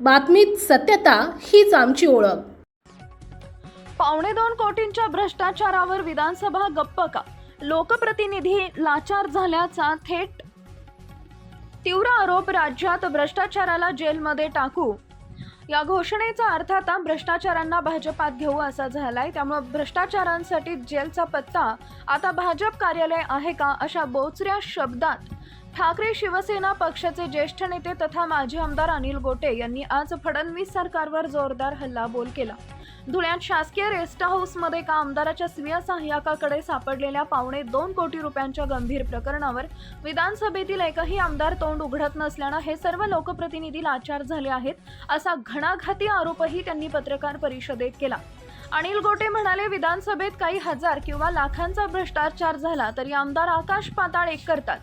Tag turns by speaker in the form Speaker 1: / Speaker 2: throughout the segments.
Speaker 1: बातमीत सत्यता हीच आमची ओळख.
Speaker 2: पावणे दोन कोटींच्या भ्रष्टाचारावर विधानसभा गप्प का? लोकप्रतिनिधी लाचार झाल्याचा थेट तीव्र आरोप राज्यात भ्रष्टाचाराला जेलमध्ये टाकू? या घोषणेचा अर्थ आता भ्रष्टाचारांना भाजपात घेऊ असा झालाय. त्यामुळे भ्रष्टाचारांसाठी जेलचा पत्ता आता भाजप कार्यालय आहे का अशा बोचऱ्या शब्दात ठाकरे शिवसेना पक्षाचे ज्येष्ठ नेते तथा माजी आमदार अनिल गोटे यांनी आज फडणवीस सरकारवर जोरदार हल्लाबोल केला. धुळ्यात शासकीय रेस्ट हाऊसमध्ये एका आमदाराच्या स्वीय सहाय्यकाकडे सापडलेल्या पावणे दोन कोटी रुपयांच्या गंभीर प्रकरणावर विधानसभेतील एकही आमदार तोंड उघडत नसल्यानं हे सर्व लोकप्रतिनिधी लाचार झाले आहेत असा घणाघाती आरोपही त्यांनी पत्रकार परिषदेत केला. अनिल गोटे म्हणाले विधानसभेत काही हजार किंवा लाखांचा भ्रष्टाचार झाला तरी आमदार आकाश पाताळ एक करतात.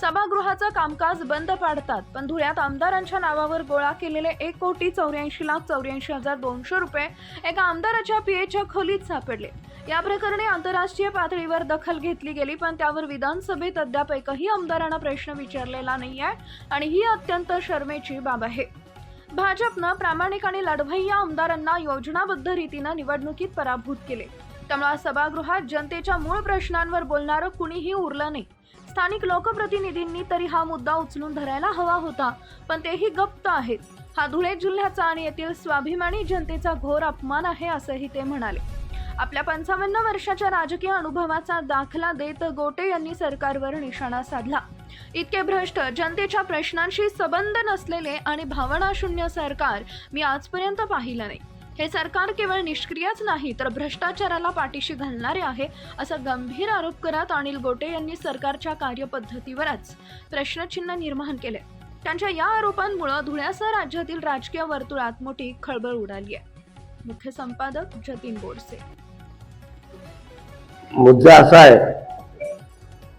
Speaker 2: सभागृहाचं कामकाज बंद पाडतात पण धुळ्यात आमदारांच्या नावावर गोळा केलेले एक कोटी चौऱ्याऐंशी लाख चौऱ्याऐंशी हजार दोनशे रुपये एका आमदाराच्या पीएच्या खोलीत सापडले. या प्रकरणी आंतरराष्ट्रीय पातळीवर दखल घेतली गेली पण त्यावर विधानसभेत अद्याप एकही आमदारांना प्रश्न विचारलेला नाही आहे आणि ही अत्यंत शर्मेची बाब आहे. भाजपनं प्रामाणिक आणि लढवय्या आमदारांना योजनाबद्ध रीतीनं निवडणुकीत पराभूत केले. त्यामुळे सभागृहात जनतेच्या मूळ प्रश्नांवर बोलणारं कुणीही उरलं नाही. स्थानिक लोकप्रतिनिधींनी तरी हा मुद्दा उचलून धरायला हवा होता पण तेही गप्त आहेत. हा धुळे जिल्ह्याचा आणि येथील स्वाभिमानी जनतेचा घोर अपमान आहे असंही ते म्हणाले. आपल्या पंचावन्न वर्षाच्या राजकीय अनुभवाचा दाखला देत गोटे यांनी सरकारवर निशाणा साधला. इतके भ्रष्ट जनतेच्या प्रश्नांशी संबंध नसलेले आणि भावनाशून्य सरकार मी आजपर्यंत पाहिलं नाही. हे सरकार केवळ निष्क्रियच नाही तर भ्रष्टाचाराला पाठीशी घालणारे आहे असा गंभीर आरोप करत अनिल गोटे यांनी सरकारच्या कार्यपद्धतीवरच प्रश्नचिन्ह निर्माण केले. त्यांच्या या आरोपांमुळे धुळ्यासह राज्यातील राजकीय वर्तुळात मोठी खळबळ उडाली आहे. मुख्य संपादक जतीन बोरसे.
Speaker 3: मुद्दा असा आहे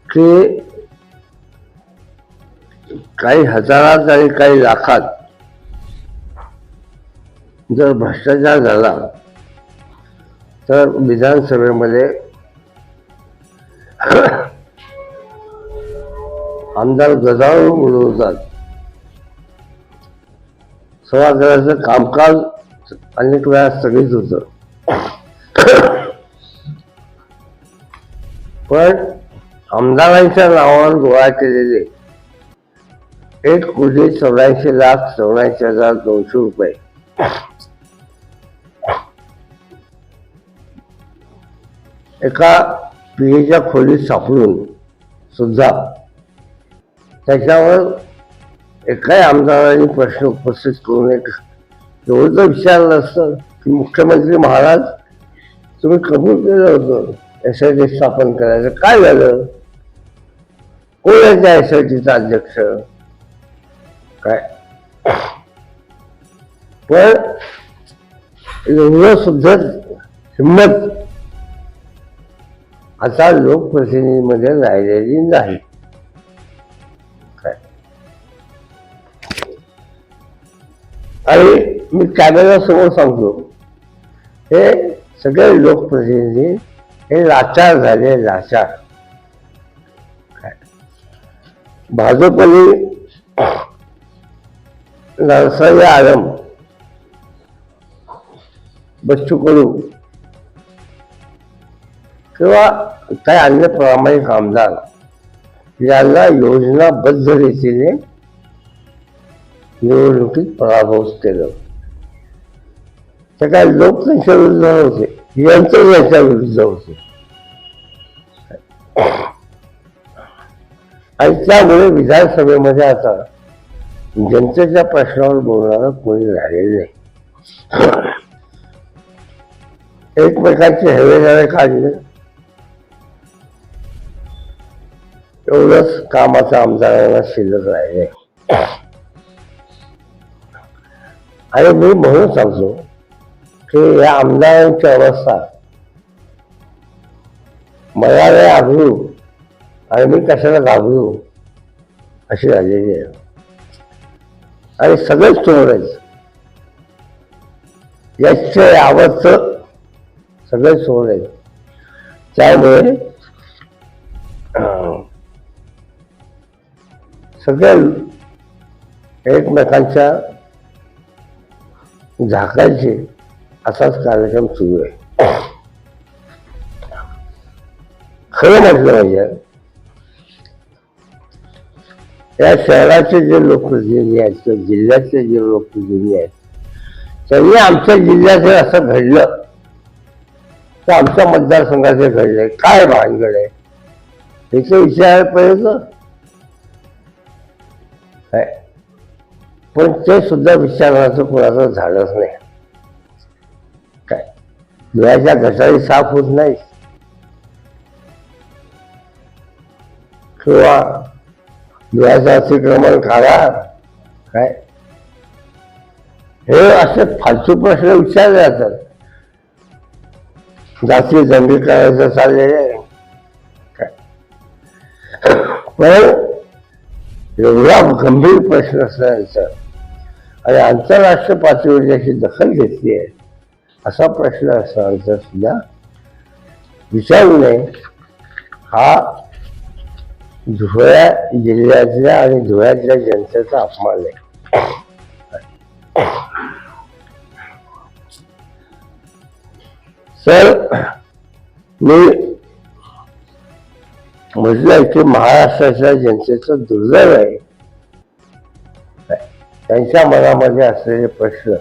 Speaker 3: की काही हजारात आणि काही लाखात. जर भ्रष्टाचार झाला तर विधानसभेमध्ये आमदार गजावून बोलवतात सभागृहाचं कामकाज अनेक वेळा स्थगित होतं. पण आमदारांच्या नावावर गोळा केलेले एक कोटी चौऱ्याऐंशी लाख चौऱ्याऐंशी हजार दोनशे रुपये. एका पिढीच्या खोलीत सापडून सुद्धा. त्याच्यावर एकाही आमदारांनी प्रश्न उपस्थित करू नये एवढं तर विचारलं असतं की मुख्यमंत्री महाराज तुम्ही कबूल केलं होतं एस आय टी स्थापन करायचं? काय झालं? कोण आहे त्या एस आय टीचा अध्यक्ष? काय? पण एवढं सुद्धा हिंमत आता लोकप्रतिनिधीमध्ये राहिलेली नाही. काय? आणि मी कॅमेरा समोर सांगतो हे सगळे लोकप्रतिनिधी हे लाचार झाले लाचार. भाजपने नरसरी आलम बच्चू कडू किंवा काही अन्य प्रामाणिक आमदार. यांना योजनाबद्ध रीतीने निवडणुकीत पराभूत केलं. ते काय लोकसंख्या विरुद्ध होते. यंत्र त्यांच्या विरुद्ध होते. आणि त्यामुळे विधानसभेमध्ये आता जनतेच्या प्रश्नावर बोलणारं कोणी राहिलेलं नाही. एकमेकांचे हेवेदारे काढले. एवढंच कामाचं आमदारांना शिल्लक राहिले. आणि मी म्हणून सांगतो की या आमदारांची अवस्था मला नाही आघडू आणि मी कशाला घाबरू अशी झालेली आहे. आणि सगळंच सोडवायचं आहेत याचे आवडतं सगळे चोर त्यामुळे सगळ्या एकमेकांच्या झाकायचे असाच कार्यक्रम सुरू आहे. खरं म्हटलं म्हणजे या शहराचे जे लोकप्रतिनिधी आहेत किंवा जिल्ह्याचे जे लोकप्रतिनिधी आहेत त्यांनी आमच्या जिल्ह्यात जर असं घडलं. तर आमच्या मतदारसंघात हे घडलंय. काय भानगड आहे? याचा विचार पाहिजे काय? पण ते सुद्धा विचारण्याचं कोणाचं झालंच नाही. काय? डोळ्याच्या घटारी साफ होत नाही. किंवा डोळ्याचं अतिक्रमण काय? हे असे फालतू प्रश्न विचारले जातात. जाती दंडी करायचं चाललेले काय? पण एवढा गंभीर प्रश्न असल्यानंतर आणि आंतरराष्ट्रीय पातळीवर त्याची दखल घेतली आहे. असा प्रश्न असल्याचा सुद्धा. विचारू नये. हा धुळ्या जिल्ह्यातल्या आणि धुळ्यातल्या जनतेचा अपमान आहे. सर मी म्हटलं की महाराष्ट्राच्या जनतेचं दुर्दैव आहे. त्यांच्या मनामध्ये असलेले प्रश्न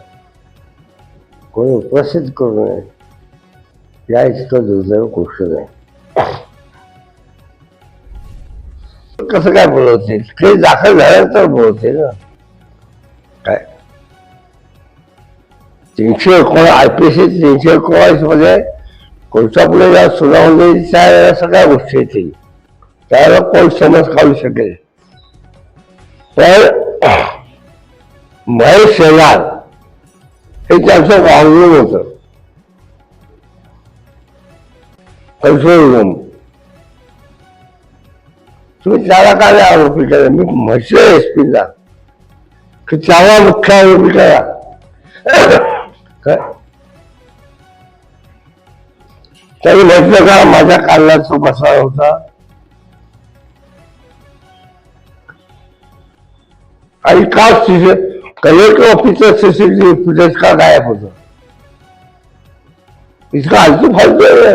Speaker 3: कोणी उपस्थित करू नये या इतकं दुर्दैव गोष्ट नाही. कसं काय बोलवतील? ते दाखल झाल्यानंतर बोलवतील ना. काय? तीनशे एकोण आय पी सी तीनशे एकोणावीसमध्ये कोणत्या सुनावणी त्या सगळ्या गोष्टी येतील. त्याला कोण समज काढू शकेल? तर महेश शेलार हे त्यांचं वावरून होत. कंट्रोल रूम तुम्ही त्याला काय आरोपी करा मी म्हटलं एस पीला की त्याला मुख्य आरोपी करा त्याने म्हटलं का माझ्या कानात तो बसला होता. आणि का कलेक्टर ऑफिसचं सीसीटीव्ही फुटेज का गायब होतं? इतका फालतू फालतू आहे.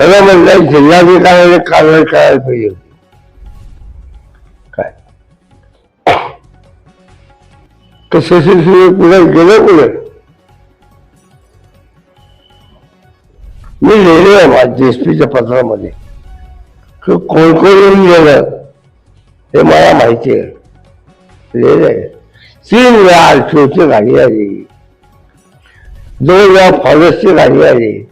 Speaker 3: खरं म्हणजे जिल्हाधिकाऱ्याने कारवाई करायला पाहिजे होती. काय? तर पुढे गेलं पुढे मी लिहिले माझ्या एसपीच्या पत्रामध्ये. कोण कोण येऊन गेलं. हे मला माहिती आहे. लिहिले तीन वेळा आरटीओची गाडी आली. दोन वेळा फॉरेस्टची गाडी आली.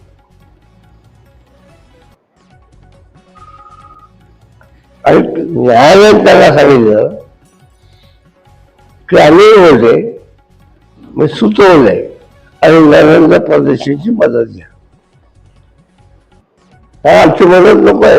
Speaker 3: आणि न्यायालयात त्यांना सांगितलं की आम्ही होते मी सुचवलंय आणि नरेंद्र प्रदेशाची मदत घ्या. हा आमची मदत नको आहे.